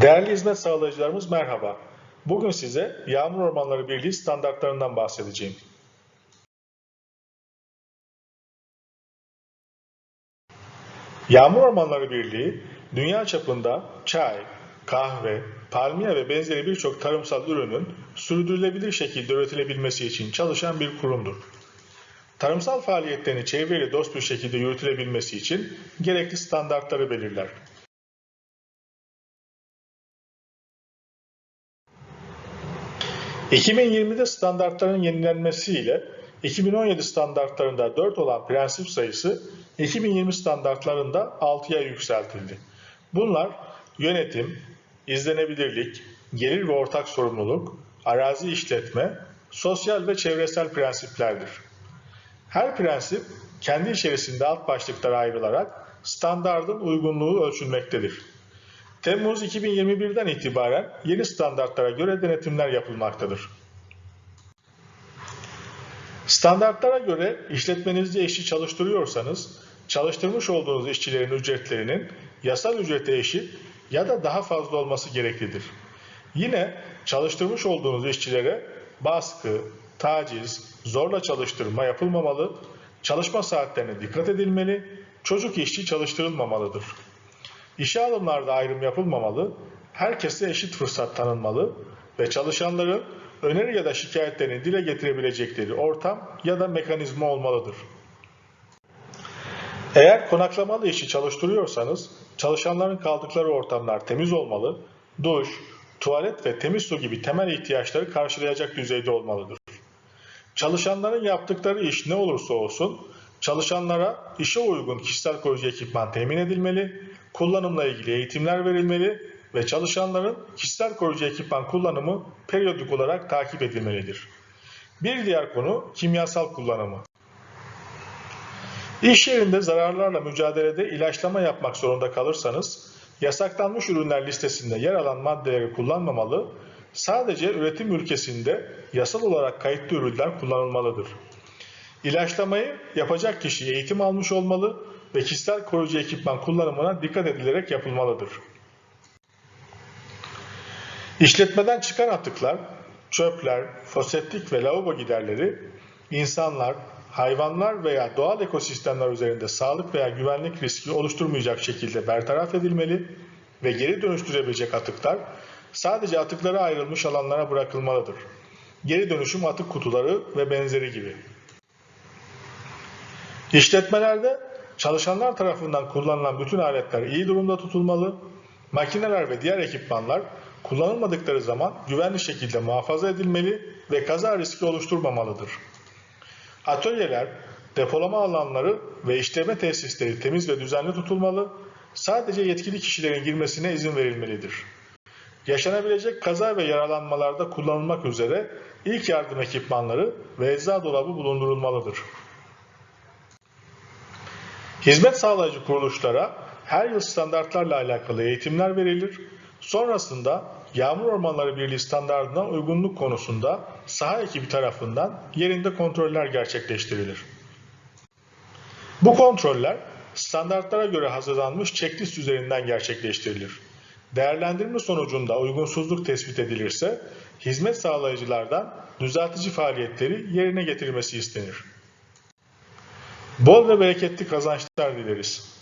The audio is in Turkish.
Değerli hizmet sağlayıcılarımız merhaba. Bugün size Yağmur Ormanları Birliği standartlarından bahsedeceğim. Yağmur Ormanları Birliği, dünya çapında çay, kahve, palmiye ve benzeri birçok tarımsal ürünün sürdürülebilir şekilde üretilebilmesi için çalışan bir kurumdur. Tarımsal faaliyetlerini çevreyle dost bir şekilde yürütülebilmesi için gerekli standartları belirler. ...2020'de standartların yenilenmesiyle 2017 standartlarında 4 olan prensip sayısı 2020 standartlarında 6'ya yükseltildi. Bunlar yönetim, izlenebilirlik, gelir ve ortak sorumluluk, arazi işletme, sosyal ve çevresel prensiplerdir. Her prensip kendi içerisinde alt başlıklara ayrılarak standardın uygunluğu ölçülmektedir. Temmuz 2021'den itibaren yeni standartlara göre denetimler yapılmaktadır. Standartlara göre işletmenizde işçi çalıştırıyorsanız, çalıştırmış olduğunuz işçilerin ücretlerinin yasal ücrete eşit ya da daha fazla olması gereklidir. Yine çalıştırmış olduğunuz işçilere baskı, taciz, zorla çalıştırma yapılmamalı, çalışma saatlerine dikkat edilmeli, çocuk işçi çalıştırılmamalıdır. İşe alımlarda ayrım yapılmamalı, herkese eşit fırsat tanınmalı ve çalışanların öneri ya da şikayetlerini dile getirebilecekleri ortam ya da mekanizma olmalıdır. Eğer konaklamalı işçi çalıştırıyorsanız, çalışanların kaldıkları ortamlar temiz olmalı, duş, tuvalet ve temiz su gibi temel ihtiyaçları karşılayacak düzeyde olmalıdır. Çalışanların yaptıkları iş ne olursa olsun, çalışanlara işe uygun kişisel koruyucu ekipman temin edilmeli, kullanımla ilgili eğitimler verilmeli ve çalışanların kişisel koruyucu ekipman kullanımı periyodik olarak takip edilmelidir. Bir diğer konu kimyasal kullanımı. İş yerinde zararlarla mücadelede ilaçlama yapmak zorunda kalırsanız, yasaklanmış ürünler listesinde yer alan maddeleri kullanmamalı, sadece üretim ülkesinde yasal olarak kayıtlı ürünler kullanılmalıdır. İlaçlamayı yapacak kişi eğitim almış olmalı ve kişisel koruyucu ekipman kullanımına dikkat edilerek yapılmalıdır. İşletmeden çıkan atıklar, çöpler, foseptik ve lavabo giderleri insanlar, hayvanlar veya doğal ekosistemler üzerinde sağlık veya güvenlik riski oluşturmayacak şekilde bertaraf edilmeli ve geri dönüştürebilecek atıklar sadece atıklara ayrılmış alanlara bırakılmalıdır. Geri dönüşüm atık kutuları ve benzeri gibi. İşletmelerde çalışanlar tarafından kullanılan bütün aletler iyi durumda tutulmalı, makineler ve diğer ekipmanlar kullanılmadıkları zaman güvenli şekilde muhafaza edilmeli ve kaza riski oluşturmamalıdır. Atölyeler, depolama alanları ve işleme tesisleri temiz ve düzenli tutulmalı, sadece yetkili kişilerin girmesine izin verilmelidir. Yaşanabilecek kaza ve yaralanmalarda kullanılmak üzere ilk yardım ekipmanları ve ecza dolabı bulundurulmalıdır. Hizmet sağlayıcı kuruluşlara her yıl standartlarla alakalı eğitimler verilir. Sonrasında Yağmur Ormanları Birliği standartına uygunluk konusunda saha ekibi tarafından yerinde kontroller gerçekleştirilir. Bu kontroller standartlara göre hazırlanmış checklist üzerinden gerçekleştirilir. Değerlendirme sonucunda uygunsuzluk tespit edilirse hizmet sağlayıcılardan düzeltici faaliyetleri yerine getirilmesi istenir. Bol ve bereketli kazançlar dileriz.